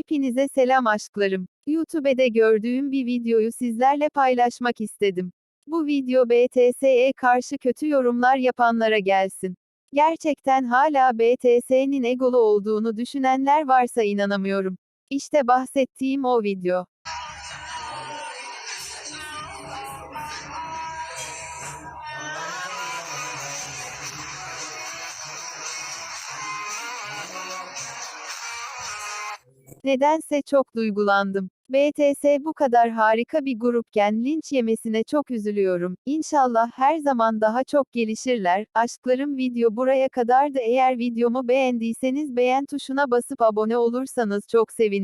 Hepinize selam aşklarım. YouTube'de gördüğüm bir videoyu sizlerle paylaşmak istedim. Bu video BTS'ye karşı kötü yorumlar yapanlara gelsin. Gerçekten hala BTS'nin egolu olduğunu düşünenler varsa inanamıyorum. İşte bahsettiğim o video. Nedense çok duygulandım. BTS bu kadar harika bir grupken linç yemesine çok üzülüyorum. İnşallah her zaman daha çok gelişirler. Aşklarım video buraya kadardı. Eğer videomu beğendiyseniz beğen tuşuna basıp abone olursanız çok sevinirim.